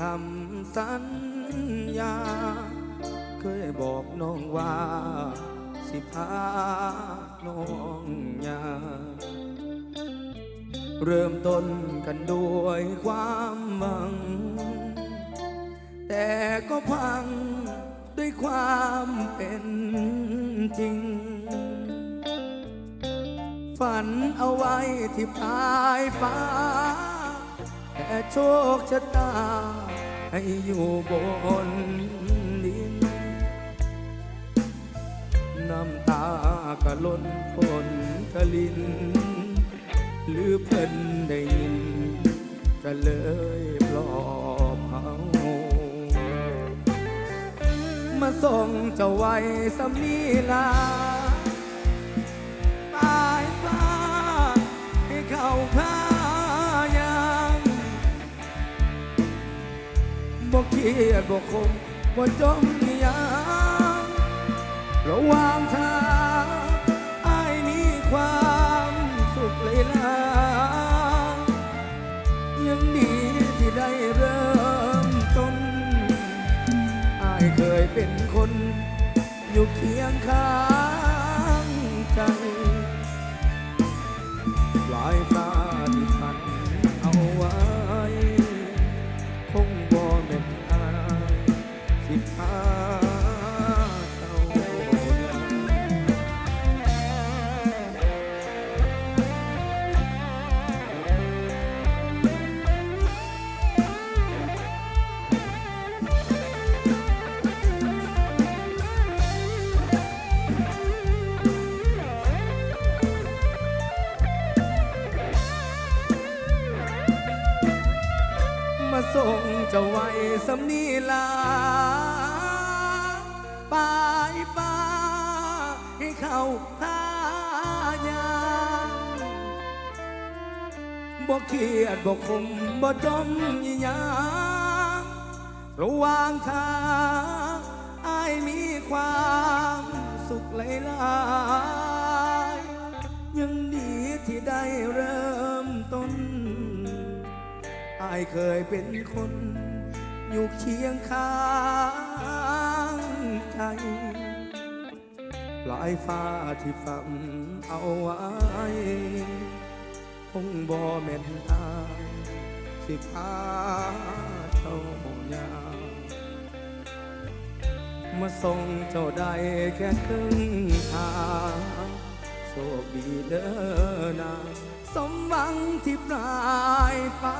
คำสัญญา เคยบอกน้องว่า สิพาน้องยาเริ่มต้นกันด้วยความหวัง แต่ก็พังด้วยความเป็นจริง ฝันเอาไว้ที่ปลายฟ้า โชคชะตา ให้อยู่บนดิน น้ำตากะล้นฝนกะลิน หรือเพิ่นได้ยินก็เลยปลอบเอามาส่งเจ้าไว้สำนีลาปลายฟ้าให้เข้าพา บ่ครียดบ่คงบ่จมยามระหว่างทางอายมีความสุขเลยล่ะยังดีที่ได้เริ่มต้นอายเคยเป็นคน อยู่เคียงข้างใจ มาส่งจ้าไว้สำนีลาปลายฟ้าให้เขาทายาบ่เครียดบ่คมบ่จมยิยาระหว่างทางอายมีความสุขหลายๆยังดีที่ได้เริ่มต้น อายเคยเป็นคน อยู่เคียงข้างใจปลายฟ้าที่ฝังเอาไว้ คงบ่แม่นอายสิพาเจ้ายาวมาส่งเจ้าได้แค่ครึ่งทาง คดีเด้อนาสมหวังที่ปลายฟ้า